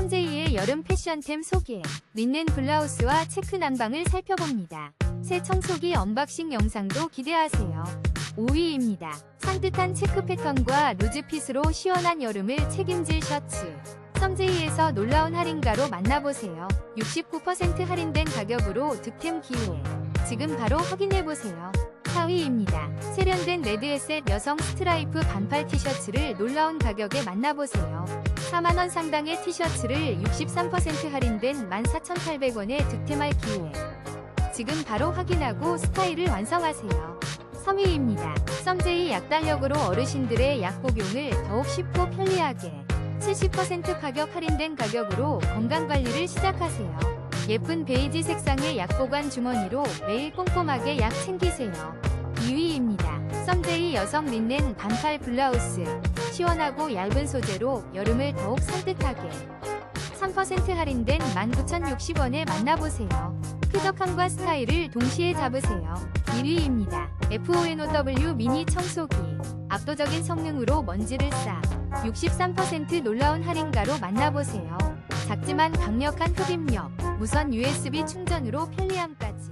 썸제이의 여름 패션템 소개, 린넨 블라우스와 체크 난방을 살펴봅니다. 새 청소기 언박싱 영상도 기대하세요. 5위입니다. 산뜻한 체크 패턴과 루즈핏으로 시원한 여름을 책임질 셔츠. 썸제이에서 놀라운 할인가로 만나보세요. 69% 할인된 가격으로 득템 기회. 지금 바로 확인해보세요. 4위입니다. 세련된 레드에셋 여성 스트라이프 반팔 티셔츠를 놀라운 가격에 만나보세요. 4만원 상당의 티셔츠를 63% 할인된 14,800원에 득템할 기회. 지금 바로 확인하고 스타일을 완성하세요. 3위입니다. 썸제이 약달력으로 어르신들의 약 복용을 더욱 쉽고 편리하게 70% 가격 할인된 가격으로 건강관리를 시작하세요. 예쁜 베이지 색상의 약보관 주머니로 매일 꼼꼼하게 약 챙기세요. 2위입니다. 썸제이 여성 린넨 반팔 블라우스. 시원하고 얇은 소재로 여름을 더욱 산뜻하게. 3% 할인된 19,060원에 만나보세요. 쾌적함과 스타일을 동시에 잡으세요. 1위입니다. FONOW 미니 청소기. 압도적인 성능으로 먼지를 싹. 63% 놀라운 할인가로 만나보세요. 작지만 강력한 흡입력, 무선 USB 충전으로 편리함까지.